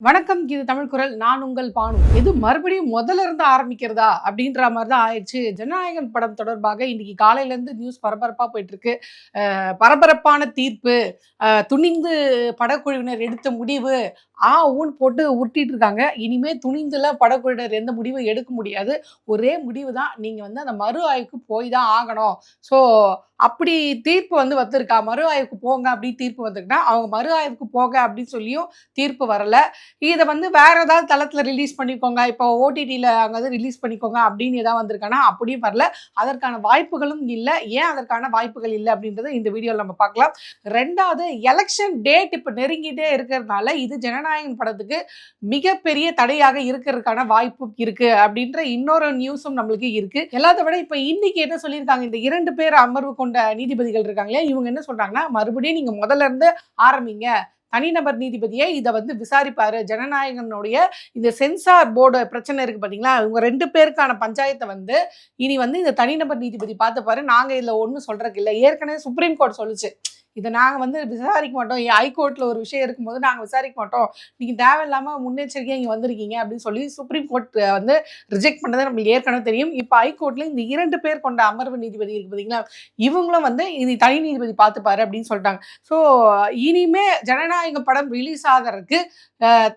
வணக்கம் இது தமிழ் குரல். நான் உங்கள் பானு. எது மறுபடியும் முதல்ல இருந்து ஆரம்பிக்கிறதா? அப்படின்ற மாதிரி தான் ஆயிடுச்சு. ஜனநாயகன் படம் தொடர்பாக இன்னைக்கு காலையிலேருந்து நியூஸ் பரபரப்பாக போயிட்டு இருக்கு பரபரப்பான தீர்ப்பு துணிந்து படக்குழுவினர் எடுத்த முடிவு ஆ ஊன் போட்டு உருட்டிட்டு இருக்காங்க இனிமே துணிந்துல படக்குழுவினர் எந்த முடிவும் எடுக்க முடியாது. ஒரே முடிவு தான் நீங்க வந்து அந்த மறு ஆய்வுக்கு போய் தான் ஆகணும். ஸோ அப்படி தீர்ப்பு வந்து வந்திருக்கா? மறு ஆய்வுக்கு போங்க அப்படின்னு தீர்ப்பு வந்திருக்குன்னா அவங்க மறு ஆய்வுக்கு போக அப்படின்னு சொல்லியும் தீர்ப்பு வரலை. இதை வந்து வேற ஏதாவது தளத்தில் ரிலீஸ் பண்ணிக்கோங்க. இப்போ ஓடிடியில் அங்கே ரிலீஸ் பண்ணிக்கோங்க அப்படின்னு ஏதாவது வந்திருக்கானா? அப்படியும் வரல. அதற்கான வாய்ப்புகளும் இல்லை. ஏன் அதற்கான வாய்ப்புகள் இல்லை அப்படின்றத இந்த வீடியோவில் நம்ம பார்க்கலாம். ரெண்டாவது எலெக்ஷன் டேட் இப்போ நெருங்கிட்டே இருக்கிறதுனால இது ஜனநாயகன் படத்துக்கு மிகப்பெரிய தடையாக இருக்கிறதுக்கான வாய்ப்பு இருக்கு. அப்படின்ற இன்னொரு நியூஸும் நம்மளுக்கு இருக்கு. எல்லாத்த விட இப்போ இன்னைக்கு என்ன சொல்லியிருக்காங்க? இந்த இரண்டு பேர் அமர்வு கொண்ட நீதிபதிகள் இருக்காங்களே இவங்க என்ன சொல்றாங்கன்னா மறுபடியும் நீங்க முதல்ல இருந்து ஆரம்பிங்க. தனிநபர் நீதிபதியை இதை வந்து விசாரிப்பாரு. ஜனநாயகனுடைய இந்த சென்சார் போர்டு பிரச்சனை இருக்கு பார்த்தீங்களா இவங்க ரெண்டு பேருக்கான பஞ்சாயத்தை வந்து இனி வந்து இந்த தனிநபர் நீதிபதி பார்த்துப்பாரு. நாங்கள் இதில் ஒன்றும் சொல்றதுக்கு இல்லை. ஏற்கனவே சுப்ரீம் கோர்ட் சொல்லுச்சு. இதை நாங்கள் வந்து விசாரிக்க மாட்டோம். ஹைகோர்ட்டில் ஒரு விஷயம் இருக்கும்போது நாங்கள் விசாரிக்க மாட்டோம். நீங்கள் தேவையில்லாமல் முன்னெச்சரிக்கையாக இங்கே வந்திருக்கீங்க அப்படின்னு சொல்லி சுப்ரீம் கோர்ட் வந்து ரிஜெக்ட் பண்ணது நம்மளுக்கு ஏற்கனவே தெரியும். இப்போ ஹைகோர்ட்டில் இந்த இரண்டு பேர் கொண்ட அமர்வு நீதிபதி இருக்கு பார்த்தீங்களா இவங்களும் வந்து இது தனி நீதிபதி பார்த்துப்பாரு அப்படின்னு சொல்லிட்டாங்க. ஸோ இனிமே ஜனநாயக படம் ரிலீஸ் ஆகிறதுக்கு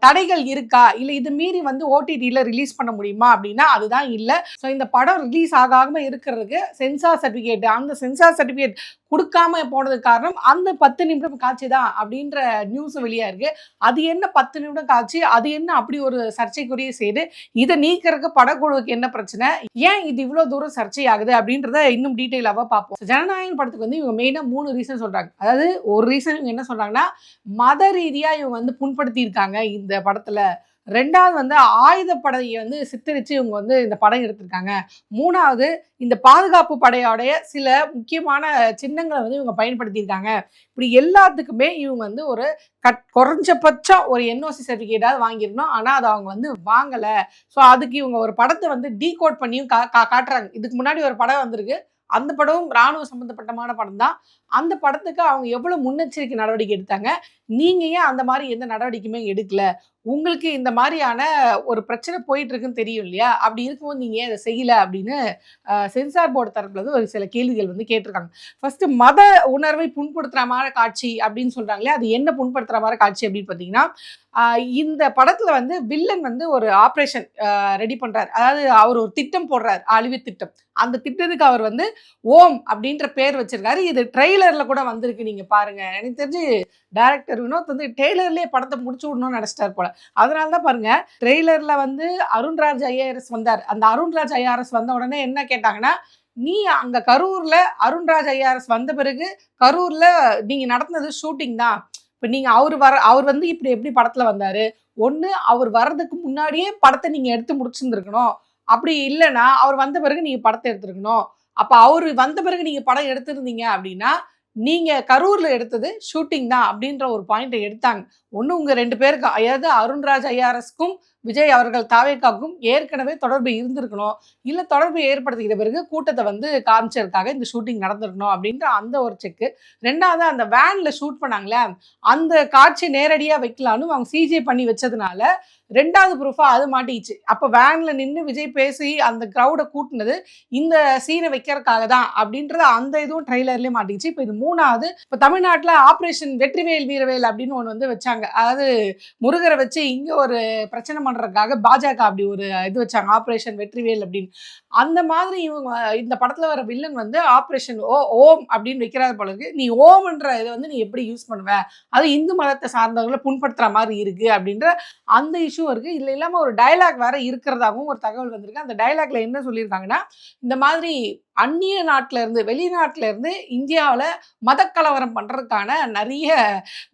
தடைகள் இருக்கா? இல்லை இது மீறி வந்து ஓடிடியில் ரிலீஸ் பண்ண முடியுமா அப்படின்னா அதுதான் இல்லை. ஸோ இந்த படம் ரிலீஸ் ஆகாமல் இருக்கிறதுக்கு சென்சார் சர்டிஃபிகேட் அந்த சென்சார் சர்டிஃபிகேட் கொடுக்காம போனதுக்கு காரணம் அந்த பத்து நிமிடம் காட்சி தான் அப்படின்ற நியூஸ் வெளியாக இருக்கு. அது என்ன பத்து நிமிடம் காட்சி? அது என்ன அப்படி ஒரு சர்ச்சைக்குரிய செய்து? இதை நீக்கிறதுக்கு படக்குழுவுக்கு என்ன பிரச்சனை? ஏன் இது இவ்வளோ தூரம் சர்ச்சை ஆகுது அப்படின்றத இன்னும் டீட்டெயிலாக பார்ப்போம். ஜனநாயகன் படத்துக்கு வந்து இவங்க மெயினாக மூணு ரீசன் சொல்கிறாங்க அதாவது ஒரு ரீசன் இவங்க என்ன சொல்கிறாங்கன்னா மத ரீதியாக இவங்க வந்து புண்படுத்தியிருக்காங்க இந்த படத்தில். ரெண்டாவது வந்து ஆயுதப்படையை வந்து சித்தரித்து இவங்க வந்து இந்த படம் எடுத்திருக்காங்க. மூணாவது இந்த பாதுகாப்பு படையோடைய சில முக்கியமான சின்னங்களை வந்து இவங்க பயன்படுத்தியிருக்காங்க. இப்படி எல்லாத்துக்குமே இவங்க வந்து ஒரு கட் குறைஞ்சபட்சம் ஒரு என்ஓசி சர்டிஃபிகேட்டாவது வாங்கியிருந்தோம். ஆனால் அதை அவங்க வந்து வாங்கலை. ஸோ அதுக்கு இவங்க ஒரு படத்தை வந்து டீகோட் பண்ணியும் கா கா- காட்டுறாங்க. இதுக்கு முன்னாடி ஒரு படம் வந்திருக்கு. அந்த படமும் இராணுவ சம்மந்தப்பட்டமான படம் தான். அந்த படத்துக்கு அவங்க எவ்வளோ முன்னெச்சரிக்கை நடவடிக்கை எடுத்தாங்க? நீங்கள் ஏன் அந்த மாதிரி எந்த நடவடிக்கையுமே எடுக்கல? உங்களுக்கு இந்த மாதிரியான ஒரு பிரச்சனை போயிட்டு இருக்குன்னு தெரியும் இல்லையா? அப்படி இருக்கும்போது நீங்கள் ஏன் செய்யலை அப்படின்னு சென்சார் போர்டு தரப்புல ஒரு சில கேள்விகள் வந்து கேட்டிருக்காங்க. ஃபர்ஸ்ட் மத உணர்வை புண்படுத்துற மாதிரி காட்சி அப்படின்னு சொல்றாங்களே அது என்ன புண்படுத்துற மாதிரி காட்சி அப்படின்னு பார்த்தீங்கன்னா இந்த படத்தில் வந்து வில்லன் வந்து ஒரு ஆப்ரேஷன் ரெடி பண்ணுறார் அதாவது அவர் ஒரு திட்டம் போடுறார் அழிவு திட்டம். அந்த திட்டத்துக்கு அவர் வந்து ஓம் அப்படின்ற பேர் வச்சிருக்காரு. இது ட்ரெய்லரில் கூட வந்திருக்கு நீங்கள் பாருங்க. எனக்கு தெரிஞ்சு டேரக்டர் வினோத் வந்து டெய்லர்லேயே படத்தை முடிச்சு விடணும்னு நினச்சிட்டார் போல. அதனால தான் பாருங்க ட்ரெய்லரில் வந்து அருண்ராஜ் ஐஆர்எஸ் வந்தார். அந்த அருண்ராஜ் ஐஆர்எஸ் வந்த உடனே என்ன கேட்டாங்கன்னா நீ அங்கே கரூரில் அருண்ராஜ் ஐஆர்எஸ் வந்த பிறகு கரூரில் நீங்கள் நடத்தினது ஷூட்டிங் தான். இப்போ நீங்கள் அவர் வர அவர் வந்து இப்படி எப்படி படத்தில் வந்தார். ஒன்று அவர் வர்றதுக்கு முன்னாடியே படத்தை நீங்கள் எடுத்து முடிச்சிருந்துருக்கணும். அப்படி இல்லைன்னா அவர் வந்த பிறகு நீங்கள் படத்தை எடுத்துருக்கணும். அப்போ அவர் வந்த பிறகு நீங்கள் படம் எடுத்திருந்தீங்க அப்படின்னா நீங்கள் கரூரில் எடுத்தது ஷூட்டிங் தான் அப்படின்ற ஒரு பாயிண்ட்டை எடுத்தாங்க. ஒன்று உங்கள் ரெண்டு பேருக்கு அதாவது அருண்ராஜ் ஐஆர்எஸ்க்கும் விஜய் அவர்கள் தாவேக்காக்கும் ஏற்கனவே தொடர்பு இருந்திருக்கணும். இல்லை தொடர்பு ஏற்படுத்துகிற பிறகு கூட்டத்தை வந்து காமிச்சதுக்காக இந்த ஷூட்டிங் நடந்திருக்கணும் அப்படின்ற அந்த ஒரு செக்கு ரெண்டாவது அந்த வேனில் ஷூட் பண்ணாங்களே அந்த காட்சி நேரடியாக வைக்கலான்னு அவங்க சிஜே பண்ணி வச்சதுனால ரெண்டாவது ப்ரூஃபாக அது மாட்டிக்கிச்சு. அப்போ வேனில் நின்று விஜய் பேசி அந்த க்ரௌடை கூட்டினது இந்த சீனை வைக்கிறதுக்காக தான் அப்படின்றது அந்த இதுவும் ட்ரெய்லர்லேயே மாட்டிக்கிச்சு. இப்போ இது மூணாவது இப்போ தமிழ்நாட்டில் ஆப்ரேஷன் வெற்றிவேல் வீரவேல் அப்படின்னு ஒன்று வந்து வச்சாங்க. அதாவது முருகரை வச்சு இங்கே ஒரு பிரச்சனை பண்ணுறதுக்காக பாஜக அப்படி ஒரு இது வச்சாங்க ஆப்ரேஷன் வெற்றிவேல் அப்படின்னு. அந்த மாதிரி இவங்க இந்த படத்தில் வர வில்லன் வந்து ஆப்ரேஷன் ஓ ஓம் அப்படின்னு வைக்கிறாரு போல இருக்கு. நீ ஓம்ன்ற இதை வந்து நீ எப்படி யூஸ் பண்ணுவ? அது இந்து மதத்தை சார்ந்தவங்களை புண்படுத்துற மாதிரி இருக்கு அப்படின்ற அந்த இஷ்யூ இருக்கு. இல்லை இல்லாமல் ஒரு டயலாக் வேற இருக்கிறதாகவும் ஒரு தகவல் வந்திருக்கு. அந்த டைலாக்ல என்ன சொல்லியிருக்காங்கன்னா இந்த மாதிரி அந்நிய நாட்டிலேருந்து இருந்து இந்தியாவில் மதக்கலவரம் பண்ணுறதுக்கான நிறைய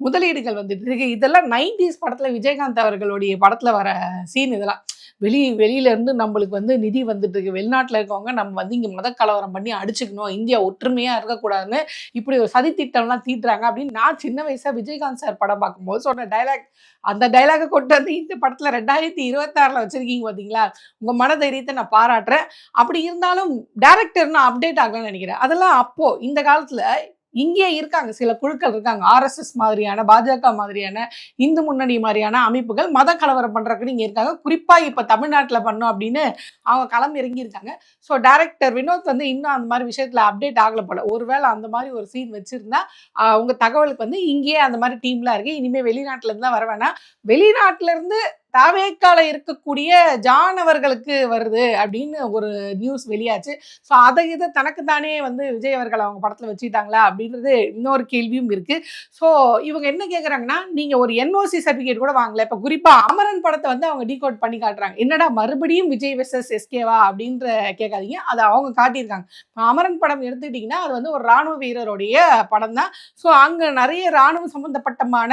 முதலீடுகள் வந்துட்டு இருக்கு. இதெல்லாம் நைன்டிஸ் படத்தில் விஜயகாந்த் அவர்களுடைய படத்தில் வர சீன் இதெல்லாம். வெளி வெளியிலேருந்து நம்மளுக்கு வந்து நிதி வந்துட்டு இருக்கு வெளிநாட்டில் இருக்கவங்க நம்ம வந்து இங்கே மத கலவரம் பண்ணி அடிச்சுக்கணும். இந்தியா ஒற்றுமையாக இருக்கக்கூடாதுன்னு இப்படி ஒரு சதித்திட்டம்லாம் தீட்டுறாங்க அப்படின்னு நான் சின்ன வயசாக விஜயகாந்த் சார் படம் பார்க்கும்போது சொன்ன டைலாக் அந்த டைலாகை கொண்டு வந்து இந்த படத்தில் ரெண்டாயிரத்தி இருபத்தாறில் வச்சுருக்கீங்க பார்த்தீங்களா உங்கள் மன மனதைரியத்தை நான் பாராட்டுறேன். அப்படி இருந்தாலும் டேரக்டர் அப்டேட் ஆகலன்னு நினைக்கிறேன். அதெல்லாம் அப்போது இந்த காலத்தில் இங்கே இருக்காங்க சில குழுக்கள் இருக்காங்க. ஆர்எஸ்எஸ் மாதிரியான பாஜக மாதிரியான இந்து முன்னணி மாதிரியான அமைப்புகள் மத கலவரம் பண்ணுறதுக்கு இங்கே இருக்காங்க. குறிப்பாக இப்போ தமிழ்நாட்டில் பண்ணோம் அப்படின்னு அவங்க களம் இறங்கியிருக்காங்க. ஸோ டேரக்டர் வினோத் வந்து இன்னும் அந்த மாதிரி விஷயத்தில் அப்டேட் ஆகல போல. ஒருவேளை அந்த மாதிரி ஒரு சீன் வச்சுருந்தா உங்கள் தகவலுக்கு வந்து இங்கேயே அந்த மாதிரி டீம்லாம் இருக்குது இனிமேல் வெளிநாட்டிலேருந்து தான் வர வேணாம். வெளிநாட்டிலேருந்து தவேக்கால இருக்கக்கூடிய ஜான் அவர்களுக்கு வருது அப்படின்னு ஒரு நியூஸ் வெளியாச்சு. ஸோ அதை இதை தனக்கு தானே வந்து விஜய் அவர்கள் அவங்க படத்தில் வச்சுட்டாங்களா அப்படின்றது இன்னொரு கேள்வியும் இருக்குது ஸோ இவங்க என்ன கேட்குறாங்கன்னா நீங்கள் ஒரு என்ஓசி சர்டிஃபிகேட் கூட வாங்கல. இப்போ குறிப்பாக அமரன் படத்தை வந்து அவங்க டீகோட் பண்ணி காட்டுறாங்க. என்னடா மறுபடியும் விஜய் வெர்சஸ் எஸ்கேவா அப்படின்ற கேட்காதீங்க. அதை அவங்க காட்டியிருக்காங்க. இப்போ அமரன் படம் எடுத்துக்கிட்டிங்கன்னா அது வந்து ஒரு ராணுவ வீரருடைய படம் தான். ஸோ அங்கே நிறைய இராணுவம் சம்மந்தப்பட்டமான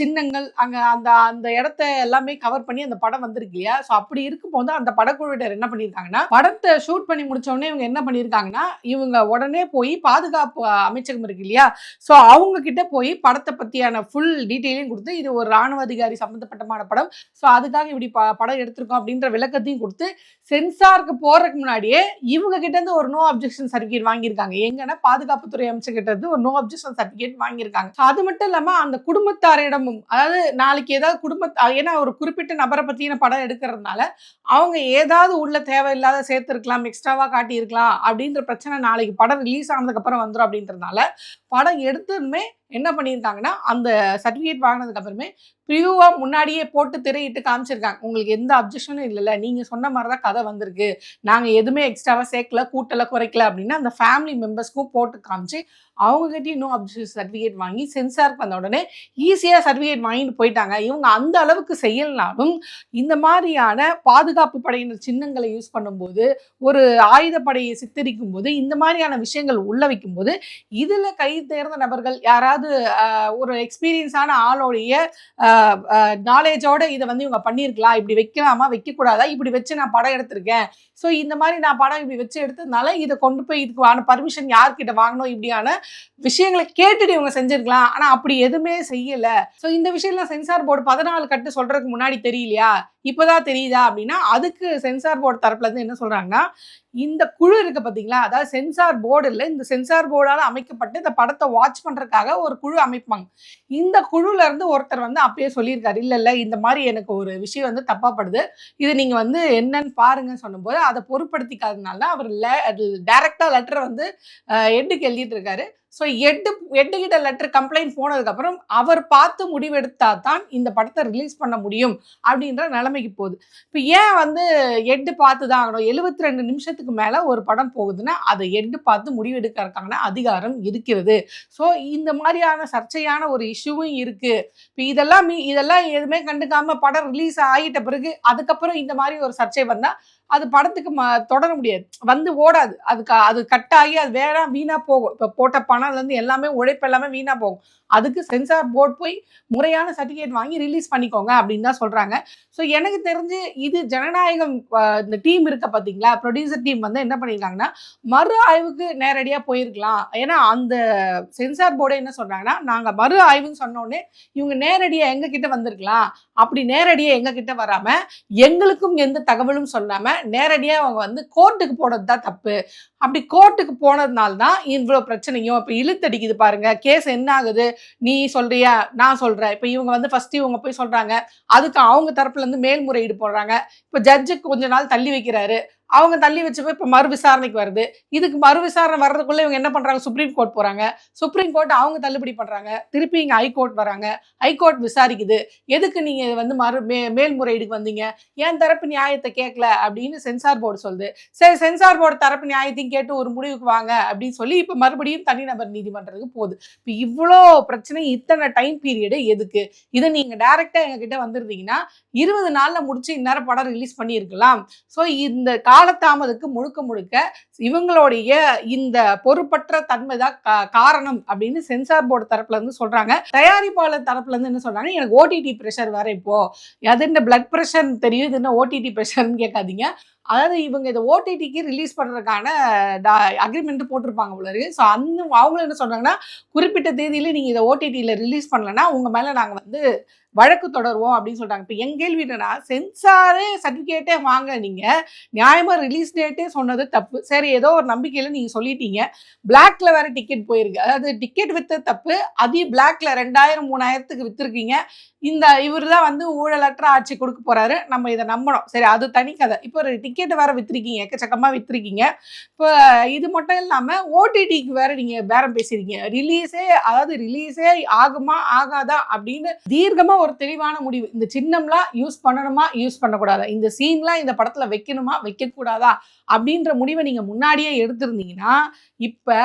சின்னங்கள் அங்கே அந்த அந்த இடத்த எல்லாமே கவர் பண்ணி அந்த படம் வந்திருக்கு இல்லையா? ஸோ அப்படி இருக்கும்போது அந்த படக்குழுவினர் என்ன பண்ணியிருக்காங்கன்னா படத்தை ஷூட் பண்ணி முடிச்ச உடனே இவங்க என்ன பண்ணியிருக்காங்கன்னா இவங்க உடனே போய் பாதுகாப்பு அமைச்சகம் இருக்கு இல்லையா? ஸோ அவங்க கிட்ட போய் படத்தை பற்றியான ஃபுல் டீட்டெயிலையும் கொடுத்து இது ஒரு ராணுவ அதிகாரி சம்மந்தப்பட்டமான படம். ஸோ அதுக்காக இப்படி ப படம் எடுத்திருக்கோம் அப்படின்ற விளக்கத்தையும் கொடுத்து சென்சாருக்கு போறதுக்கு முன்னாடியே இவங்க கிட்ட இருந்து ஒரு நோ அப்ஜெக்ஷன் சர்டிஃபிகேட் வாங்கியிருக்காங்க. எங்கன்னா பாதுகாப்புத்துறை அமைச்சர் கிட்ட இருந்து ஒரு நோ அப்ஜெக்ஷன் சர்டிஃபிகேட் வாங்கியிருக்காங்க. அது மட்டும் இல்லாம அந்த குடும்பத்தாரிடமும் அதாவது நாளைக்கு ஏதாவது குடும்ப ஏன்னா ஒரு குறிப்பிட்ட நபரை பற்றின படம் எடுக்கிறதுனால அவங்க ஏதாவது உள்ள தேவையில்லாத சேர்த்துருக்கலாம் எக்ஸ்ட்ராவாக காட்டியிருக்கலாம் அப்படின்ற பிரச்சனை நாளைக்கு படம் ரிலீஸ் ஆனதுக்கப்புறம் வந்துடும் அப்படின்றதுனால படம் எடுத்ததுமே என்ன பண்ணியிருக்காங்கன்னா அந்த சர்டிஃபிகேட் வாங்கினதுக்கு அப்புறமே ப்ரியூவாக முன்னாடியே போட்டு திரையிட்டு காமிச்சிருக்காங்க. உங்களுக்கு எந்த அப்ஜெக்ஷனும் இல்லைல்ல. நீங்கள் சொன்ன மாதிரி தான் கதை வந்திருக்கு. நாங்கள் எதுவுமே எக்ஸ்ட்ராவாக சேர்க்கல கூட்டலை குறைக்கல அப்படின்னா அந்த ஃபேமிலி மெம்பர்ஸ்க்கும் போட்டு காமிச்சு அவங்ககிட்டயும் இன்னும் அப்ஜெக்ஷன் சர்டிஃபிகேட் வாங்கி சென்சாருக்கு வந்த உடனே ஈஸியாக சர்டிஃபிகேட் வாங்கிட்டு போயிட்டாங்க. இவங்க அந்த அளவுக்கு செய்யலனாலும் இந்த மாதிரியான பாதுகாப்பு படையினர் சின்னங்களை யூஸ் பண்ணும்போது ஒரு ஆயுதப்படையை சித்தரிக்கும் போது இந்த மாதிரியான விஷயங்கள் உள்ள வைக்கும்போது இதில் கை தேர்ந்த நபர்கள் யாராவது அதாவது ஒரு எக்ஸ்பீரியன்ஸான ஆளோடைய நாலேஜோட இதை வந்து இவங்க பண்ணியிருக்கலாம். இப்படி வைக்கலாமா? வைக்கக்கூடாதா? இப்படி வச்சு நான் படம் எடுத்திருக்கேன். ஸோ இந்த மாதிரி நான் படம் இப்படி வச்சு எடுத்ததுனால இதை கொண்டு போய் இதுக்கான பர்மிஷன் யார்கிட்ட வாங்கணும் இப்படியான விஷயங்களை கேட்டுட்டு இவங்க செஞ்சிருக்கலாம். ஆனால் அப்படி எதுவுமே செய்யலை. ஸோ இந்த விஷயம்லாம் சென்சார் போர்டு பதினாலு கட்டு சொல்கிறதுக்கு முன்னாடி தெரியலையா? இப்போதான் தெரியுதா அப்படின்னா அதுக்கு சென்சார் போர்டு தரப்புல இருந்து என்ன சொல்கிறாங்கன்னா இந்த குழு இருக்கு பார்த்தீங்களா அதாவது சென்சார் போர்டு இல்லை இந்த சென்சார் போர்டால் அமைக்கப்பட்டு இந்த படத்தை வாட்ச் பண்ணுறதுக்காக ஒரு குழு அமைப்பாங்க. இந்த குழுலேருந்து ஒருத்தர் வந்து அப்பயே சொல்லியிருக்காரு இல்லை இல்லை இந்த மாதிரி எனக்கு ஒரு விஷயம் வந்து தப்பாப்படுது. இது நீங்கள் வந்து என்னன்னு பாருங்கன்னு சொல்லும்போது அதை பொருட்படுத்திக்காதனால அவர் லே டேரெக்டாக லெட்டரை வந்து எட்டுக்கு எழுதிட்டு இருக்காரு. ஸோ எட்டு எட்டுகிட்ட லெட்டர் கம்ப்ளைண்ட் போனதுக்கப்புறம் அவர் பார்த்து முடிவெடுத்தா தான் இந்த படத்தை ரிலீஸ் பண்ண முடியும் அப்படின்ற நிலைமைக்கு போகுது. இப்போ ஏன் வந்து எட்டு பார்த்து தான் ஆகணும்? எழுபத்தி ரெண்டு நிமிஷத்துக்கு மேலே ஒரு படம் போகுதுன்னா அதை எட்டு பார்த்து முடிவெடுக்கிறதுக்கான அதிகாரம் இருக்கிறது. ஸோ இந்த மாதிரியான சர்ச்சையான ஒரு இஷ்யூவும் இருக்குது இப்போ இதெல்லாம் மீ இதெல்லாம் எதுவுமே கண்டுக்காமல் படம் ரிலீஸ் ஆகிட்ட பிறகு அதுக்கப்புறம் இந்த மாதிரி ஒரு சர்ச்சை வந்தால் அது படத்துக்கு ம தொடர முடியாது. வந்து ஓடாது. அதுக்கு அது கட் ஆகி அது வேற வீணாக போகும். இப்போ போட்ட பணம்லேருந்து எல்லாமே உழைப்பு எல்லாமே வீணாக போகும். அதுக்கு சென்சார் போர்டு போய் முறையான சர்டிஃபிகேட் வாங்கி ரிலீஸ் பண்ணிக்கோங்க அப்படின்னு தான் சொல்கிறாங்க ஸோ எனக்கு தெரிஞ்சு இது ஜனநாயகம் இந்த டீம் இருக்க பார்த்தீங்களா ப்ரொடியூசர் டீம் வந்து என்ன பண்ணியிருக்காங்கன்னா மறு ஆய்வுக்கு நேரடியாக போயிருக்கலாம். ஏன்னா அந்த சென்சார் போர்டே என்ன சொல்கிறாங்கன்னா நாங்கள் மறு ஆய்வுன்னு சொன்னோடனே இவங்க நேரடியாக எங்ககிட்ட வந்திருக்கலாம். அப்படி நேரடியாக எங்ககிட்ட வராமல் எங்களுக்கும் எந்த தகவலும் சொல்லாமல் நேரடியாக அவங்க வந்து கோர்ட்டுக்கு போனது தான் தப்பு. அப்படி கோர்ட்டுக்கு போனதுனால தான் இவ்வளோ பிரச்சனையும் இப்போ இழுத்தடிக்குது பாருங்க. கேஸ் என்ன ஆகுது? நீ சொல்றியா? நான் சொல்கிறேன் இப்போ இவங்க வந்து ஃபர்ஸ்ட் இவங்க போய் சொல்கிறாங்க அதுக்கு அவங்க தரப்புலேருந்து மேல்முறையீடு போடுறாங்க. இப்போ ஜட்ஜுக்கு கொஞ்ச நாள் தள்ளி வைக்கிறாரு. அவங்க தள்ளி வச்சு போய் இப்போ மறு விசாரணைக்கு வருது. இதுக்கு மறு விசாரணை வர்றதுக்குள்ளே இவங்க என்ன பண்ணுறாங்க சுப்ரீம் கோர்ட் போகிறாங்க சுப்ரீம் கோர்ட் அவங்க தள்ளுபடி பண்ணுறாங்க திருப்பி இங்கே ஹைகோர்ட் வராங்க. ஹைகோர்ட் விசாரிக்குது. எதுக்கு நீங்கள் வந்து மறு மே மேல்முறையீடுக்கு வந்தீங்க? ஏன் தரப்பு நியாயத்தை கேட்கல? அப்படின்னு சென்சார் போர்டு சொல்லுது. சரி சென்சார் போர்டு தரப்பு நியாயத்தையும் கேட்டு ஒரு முடிவுக்கு வாங்க அப்படின்னு சொல்லி இப்போ மறுபடியும் தனிநபர் நீதிமன்றத்துக்கு போகுது. இப்போ இவ்வளோ பிரச்சனை இத்தனை டைம் பீரியடு எதுக்கு? இதை நீங்கள் டைரெக்டாக எங்ககிட்ட வந்திருந்தீங்கன்னா இருபது நாளில் முடிச்சு இந்நேரம் படம் ரிலீஸ் பண்ணியிருக்கலாம். ஸோ இந்த காலத்தாமதுக்கு முழுக்க முழுக்க இவங்களுடைய இந்த பொறுப்பற்ற தன்மை தான் காரணம் அப்படின்னு சென்சார் போர்டு தரப்புல இருந்து சொல்றாங்க. தயாரிப்பாளர் தரப்புல இருந்து என்ன சொல்றாங்க எனக்கு ஓடிடி ப்ரெஷர் வர இப்போ. அது என்ன பிளட் ப்ரெஷர் தெரியும்? இது என்ன ஓடிடி ப்ரெஷர்னு கேட்காதீங்க. அதாவது இவங்க இதை ஓடிடிக்கு ரிலீஸ் பண்ணுறதுக்கான அக்ரிமெண்ட் போட்டிருப்பாங்க உள்ளது ஸோ அந்த அவங்களும் என்ன சொல்கிறாங்கன்னா குறிப்பிட்ட தேதியில் நீங்கள் இதை ஓடிடியில் ரிலீஸ் பண்ணலன்னா உங்கள் மேலே நாங்கள் வந்து வழக்கு தொடருவோம் அப்படின்னு சொல்கிறாங்க இப்போ என் கேள்வி என்னன்னா சென்சாரே சர்டிஃபிகேட்டே வாங்க நீங்கள் நியாயமாக ரிலீஸ் டேட்டே சொன்னது தப்பு. சரி ஏதோ ஒரு நம்பிக்கையில் நீங்கள் சொல்லிட்டீங்க. பிளாக்ல வேறு டிக்கெட் போயிருக்கு. அதாவது டிக்கெட் விற்ற தப்பு. அதையும் பிளாக்ல ரெண்டாயிரம் மூணாயிரத்துக்கு விற்றுருக்கீங்க இந்த இவர் தான் வந்து ஊழலற்ற ஆட்சி கொடுக்க போறாரு. நம்ம இதை நம்பணும். சரி அது தனி கதை. இப்போ ஒரு டிக்கெட் வேற வித்துருக்கீங்க எக்கச்சக்கமாக வித்துருக்கீங்க. இப்போ இது மட்டும் இல்லாமல் ஓடிடிக்கு வேற நீங்கள் பேரம் பேசியிருக்கீங்க ரிலீஸே அதாவது ரிலீஸே ஆகுமா ஆகாதா அப்படின்னு தீர்க்கமாக ஒரு தெளிவான முடிவு. இந்த சின்னம்லாம் யூஸ் பண்ணணுமா யூஸ் பண்ணக்கூடாதா? இந்த சீன்லாம் இந்த படத்தில் வைக்கணுமா வைக்கக்கூடாதா? அப்படின்ற முடிவை நீங்கள் முன்னாடியே எடுத்திருந்தீங்கன்னா இப்போ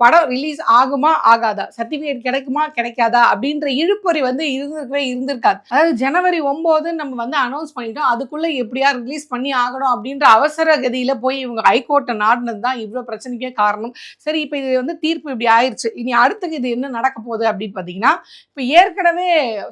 படம் ரிலீஸ் ஆகுமா ஆகாதா? சர்டிஃபிகேட் கிடைக்குமா கிடைக்காதா? அப்படின்ற இழுப்பறி வந்து இருந்திருக்கவே இருந்திருக்காது. அதாவது ஜனவரி ஒம்போது நம்ம வந்து அனௌன்ஸ் பண்ணிட்டோம் அதுக்குள்ள எப்படியா ரிலீஸ் பண்ணி ஆகணும் அப்படின்ற அவசர கதியில போய் இவங்க ஹைகோர்ட்டை நாடினது தான் இவ்வளோ பிரச்சனைக்கே காரணம். சரி இப்போ இது வந்து தீர்ப்பு இப்படி ஆயிடுச்சு இனி அடுத்தது இது என்ன நடக்க போகுது அப்படின்னு பார்த்தீங்கன்னா இப்போ ஏற்கனவே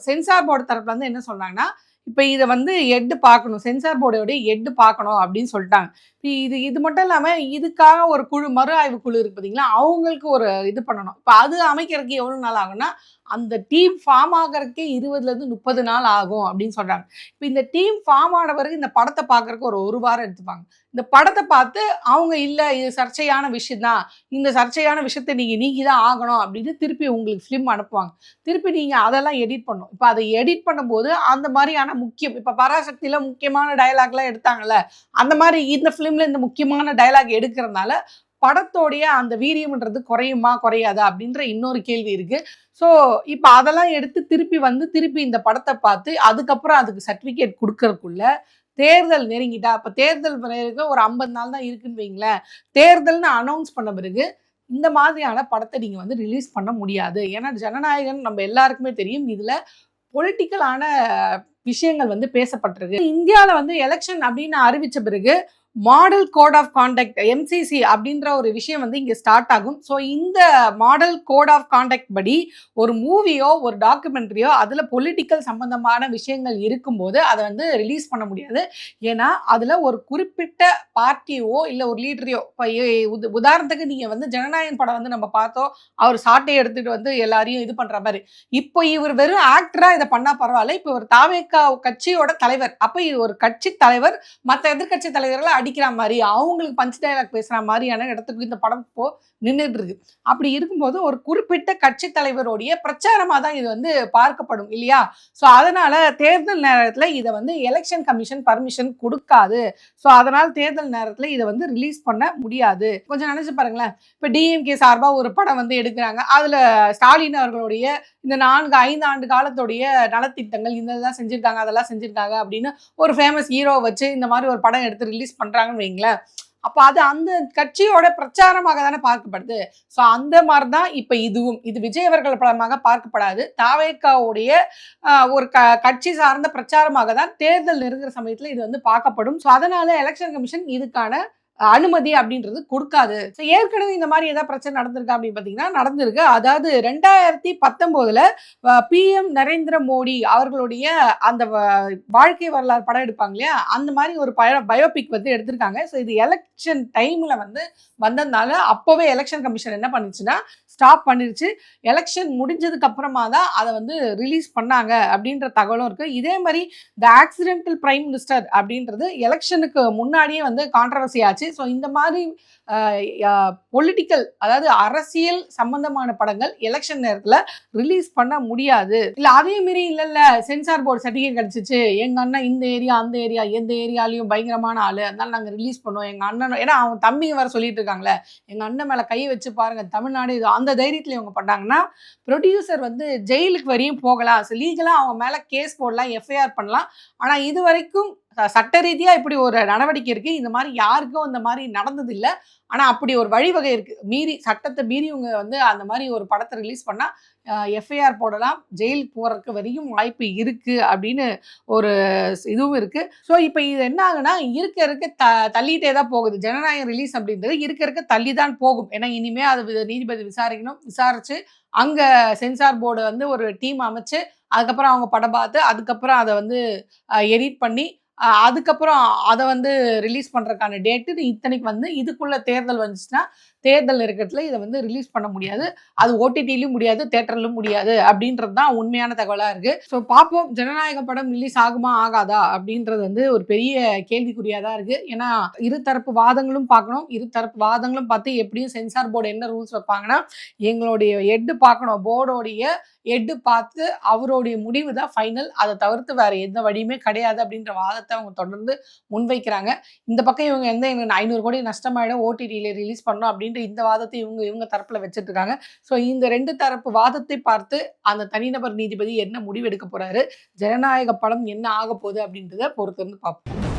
சென்சார் போர்டு தரப்புல வந்து என்ன சொல்றாங்கன்னா இப்போ இதை வந்து எட்டு பார்க்கணும் சென்சார் போர்டோடைய எட்டு பார்க்கணும் அப்படின்னு சொல்லிட்டாங்க. இப்போ இது இது மட்டும் இல்லாமல் இதுக்காக ஒரு குழு மறு ஆய்வு குழு இருக்கு பார்த்தீங்களா அவங்களுக்கு ஒரு இது பண்ணணும். இப்போ அது அமைக்கிறதுக்கு எவ்வளோ நாள் ஆகும்னா அந்த டீம் ஃபார்ம் ஆகிறதுக்கே இருபதுலேருந்து முப்பது நாள் ஆகும் அப்படின்னு சொல்கிறாங்க இப்போ இந்த டீம் ஃபார்ம் ஆன பிறகு இந்த படத்தை பார்க்குறக்கு ஒரு ஒரு வாரம் எடுத்துப்பாங்க. இந்த படத்தை பார்த்து அவங்க இல்லை இது சர்ச்சையான விஷயந்தான் இந்த சர்ச்சையான விஷயத்தை நீங்கள் நீக்கி தான் ஆகணும் அப்படின்னு திருப்பி உங்களுக்கு ஃபிலிம் அனுப்புவாங்க. திருப்பி நீங்கள் அதெல்லாம் எடிட் பண்ணும். இப்போ அதை எடிட் பண்ணும்போது அந்த மாதிரியான முக்கியம் இப்போ பராசக்தியில் முக்கியமான டயலாக்லாம் எடுத்தாங்கல்ல அந்த மாதிரி இந்த ஃபிலிமில் இந்த முக்கியமான டயலாக் எடுக்கிறதுனால படத்தோடைய அந்த வீரியம்ன்றது குறையுமா குறையாதா அப்படின்ற இன்னொரு கேள்வி இருக்கு. ஸோ இப்போ அதெல்லாம் எடுத்து திருப்பி வந்து திருப்பி இந்த படத்தை பார்த்து அதுக்கப்புறம் அதுக்கு சர்டிஃபிகேட் கொடுக்கறதுக்குள்ள தேர்தல் நெருங்கிட்டா அப்போ தேர்தல் பிறகு ஒரு ஐம்பது நாள் தான் இருக்குன்னு வைங்களேன். தேர்தல்னு அனௌன்ஸ் பண்ண பிறகு இந்த மாதிரியான படத்தை நீங்கள் வந்து ரிலீஸ் பண்ண முடியாது. ஏன்னா ஜனநாயகன் நம்ம எல்லாருக்குமே தெரியும். இதில் பொலிட்டிக்கலான விஷயங்கள் வந்து பேசப்பட்டிருக்கு. இந்தியாவில் வந்து எலெக்ஷன் அப்படின்னு அறிவிச்ச பிறகு model code of conduct MCC அப்படின்ற ஒரு விஷயம் வந்து இங்கே ஸ்டார்ட் ஆகும். ஸோ இந்த மாடல் கோட் ஆஃப் கான்டக்ட் படி ஒரு மூவியோ ஒரு டாக்குமெண்ட்ரியோ அதில் பொலிட்டிக்கல் சம்பந்தமான விஷயங்கள் இருக்கும்போது அதை வந்து ரிலீஸ் பண்ண முடியாது. ஏன்னா அதில் ஒரு குறிப்பிட்ட பார்ட்டியோ இல்லை ஒரு லீடரையோ இப்போ உதாரணத்துக்கு நீங்கள் வந்து ஜனநாயகன் படம் வந்து நம்ம பார்த்தோம். அவர் சாட்டை எடுத்துகிட்டு வந்து எல்லாரையும் இது பண்ணுற மாதிரி. இப்போ இவர் வெறும் ஆக்டராக இதை பண்ணால் பரவாயில்ல. இப்போ ஒரு தாவேக்கா கட்சியோட தலைவர். அப்போ இது ஒரு கட்சி தலைவர் மற்ற எதிர்கட்சி தலைவர்களை அடிக்கிற மாதிரி அவங்களுக்கு பஞ்ச் டைலாக் பேசுகிற மாதிரியான இடத்துக்கு இந்த படம் இப்போ நின்றுட்டு இருக்கு அப்படி இருக்கும்போது ஒரு குறிப்பிட்ட கட்சி தலைவருடைய பிரச்சாரமாக தான் இது வந்து பார்க்கப்படும் இல்லையா? ஸோ அதனால் தேர்தல் நேரத்தில் இதை வந்து எலெக்ஷன் கமிஷன் பர்மிஷன் கொடுக்காது. ஸோ அதனால் தேர்தல் நேரத்தில் இதை வந்து ரிலீஸ் பண்ண முடியாது. கொஞ்சம் நினச்சி பாருங்களேன். இப்போ டிஎம்கே சார்பாக ஒரு படம் வந்து எடுக்கிறாங்க. அதில் ஸ்டாலின் அவர்களுடைய இந்த நான்கு ஐந்து ஆண்டு காலத்துடைய நலத்திட்டங்கள் இந்த இதெல்லாம் செஞ்சுருக்காங்க அதெல்லாம் செஞ்சுருக்காங்க அப்படின்னு ஒரு ஃபேமஸ் ஹீரோவை வச்சு இந்த மாதிரி ஒரு படம் எடுத்து ரிலீஸ் பண்ணுறாங்கன்னு வைங்களேன். அப்போ அது அந்த கட்சியோட பிரச்சாரமாக தானே பார்க்கப்படுது. ஸோ அந்த மாதிரி தான் இப்போ இதுவும். இது விஜய் அவர்கள் படமாக பார்க்கப்படாது. தாவேக்காவுடைய ஒரு க கட்சி சார்ந்த பிரச்சாரமாக தான் தேர்தல் நெருங்குற சமயத்தில் இது வந்து பார்க்கப்படும். ஸோ அதனால எலெக்ஷன் கமிஷன் இதுக்கான அனுமதி அப்படின்றது கொடுக்காது. ஸோ ஏற்கனவே இந்த மாதிரி ஏதாவது பிரச்சனை நடந்திருக்கா அப்படின்னு பார்த்தீங்கன்னா நடந்திருக்கு. அதாவது ரெண்டாயிரத்தி பத்தொம்போதில் பிஎம் நரேந்திர மோடி அவர்களுடைய அந்த வாழ்க்கை வரலாறு படம் எடுப்பாங்க இல்லையா? அந்த மாதிரி ஒரு பய பயோபிக் வந்து எடுத்திருக்காங்க. ஸோ இது எலெக்ஷன் டைமில் வந்து வந்ததுனால அப்போவே எலெக்ஷன் கமிஷன் என்ன பண்ணுச்சுன்னா ஸ்டாப் பண்ணிருச்சு. எலெக்ஷன் முடிஞ்சதுக்கு அப்புறமா தான் அதை வந்து ரிலீஸ் பண்ணாங்க அப்படின்ற தகவலும் இருக்கு. இதே மாதிரி த ஆக்சிடென்டல் பிரைம் மினிஸ்டர் அப்படின்றது எலெக்ஷனுக்கு முன்னாடியே வந்து கான்ட்ரவர்சி ஆச்சு. ஸோ இந்த மாதிரி பொலிட்டிக்கல் அதாவது அரசியல் சம்பந்தமான படங்கள் எலெக்ஷன் நேரத்தில் ரிலீஸ் பண்ண முடியாது. இல்லை அதே மாரி இல்லைல்ல சென்சார் போர்டு சர்டிஃபிகேட் கிடச்சிச்சு. எங்கள் அண்ணன் இந்த ஏரியா அந்த ஏரியா எந்த ஏரியாலையும் பயங்கரமான ஆள். அதனால நாங்கள் ரிலீஸ் பண்ணுவோம் எங்கள் அண்ணன் ஏன்னா அவன் தம்பிங்க வர சொல்லிட்டு இருக்காங்களே எங்கள் அண்ணன் மேலே கை வச்சு பாருங்கள் தமிழ்நாடு இது அந்த தைரியத்தில் இவங்க பண்ணாங்கன்னா ப்ரொடியூசர் வந்து ஜெயிலுக்கு வரையும் போகலாம். ஸோ லீகலாக அவங்க மேலே கேஸ் போடலாம் எஃப்ஐஆர் பண்ணலாம். ஆனால் இது வரைக்கும் சட்ட ரீதியாக இப்படி ஒரு நடவடிக்கை இருக்குது இந்த மாதிரி யாருக்கும் இந்த மாதிரி நடந்தது இல்லை ஆனால் அப்படி ஒரு வழிவகை இருக்குது மீறி சட்டத்தை மீறி இவங்க வந்து அந்த மாதிரி ஒரு படத்தை ரிலீஸ் பண்ணால் எஃப்ஐஆர் போடலாம். ஜெயில் போகிறதுக்கு வரையும் வாய்ப்பு இருக்குது அப்படின்னு ஒரு இதுவும் இருக்குது ஸோ இப்போ இது என்ன ஆகுனா இருக்க இருக்க த தள்ளிட்டே தான் போகுது. ஜனநாயகம் ரிலீஸ் அப்படின்றது இருக்க இருக்க தள்ளி தான் போகும். ஏன்னா இனிமேல் அது நீதிபதி விசாரிக்கணும். விசாரித்து அங்கே சென்சார் போர்டு வந்து ஒரு டீம் அமைச்சு அதுக்கப்புறம் அவங்க படம் பார்த்து அதுக்கப்புறம் அதை வந்து எடிட் பண்ணி அதுக்கப்புறம் அதை வந்து ரிலீஸ் பண்ணுறதுக்கான டேட்டு இத்தனைக்கு வந்து இதுக்குள்ளே தேர்தல் வந்துச்சுன்னா தேர்தல் நெருக்கத்தில் இதை வந்து ரிலீஸ் பண்ண முடியாது. அது ஓடிடிலையும் முடியாது தேட்டர்லையும் முடியாது அப்படின்றது தான் உண்மையான தகவலாக இருக்குது ஸோ பார்ப்போம். ஜனநாயக படம் ரிலீஸ் ஆகுமா ஆகாதா அப்படின்றது வந்து ஒரு பெரிய கேள்விக்குறியாக தான் இருக்குது ஏன்னா இருதரப்பு வாதங்களும் பார்க்கணும். இருதரப்பு வாதங்களும் பார்த்து எப்படியும் சென்சார் போர்டு என்ன ரூல்ஸ் வைப்பாங்கன்னா எங்களுடைய எட்டு பார்க்கணும். போர்டோடைய எட்டு பார்த்து அவருடைய முடிவு தான் ஃபைனல் அதை தவிர்த்து வேறு எந்த வழியுமே கிடையாது அப்படின்ற வாதத்தை அவங்க தொடர்ந்து முன்வைக்கிறாங்க. இந்த பக்கம் இவங்க எந்த எங்களுக்கு ஐநூறு கோடி நஷ்டமாயிடும். ஓடிடியில் ரிலீஸ் பண்ணோம் அப்படின்ற இந்த வாதத்தை இவங்க இவங்க தரப்புல வச்சுட்டு இருக்காங்க ஸோ இந்த ரெண்டு தரப்பு வாதத்தை பார்த்து அந்த தனிநபர் நீதிபதி என்ன முடிவெடுக்க போறாரு ஜனநாயக படம் என்ன ஆக போகுது அப்படின்றத பொறுத்திருந்து பார்ப்போம்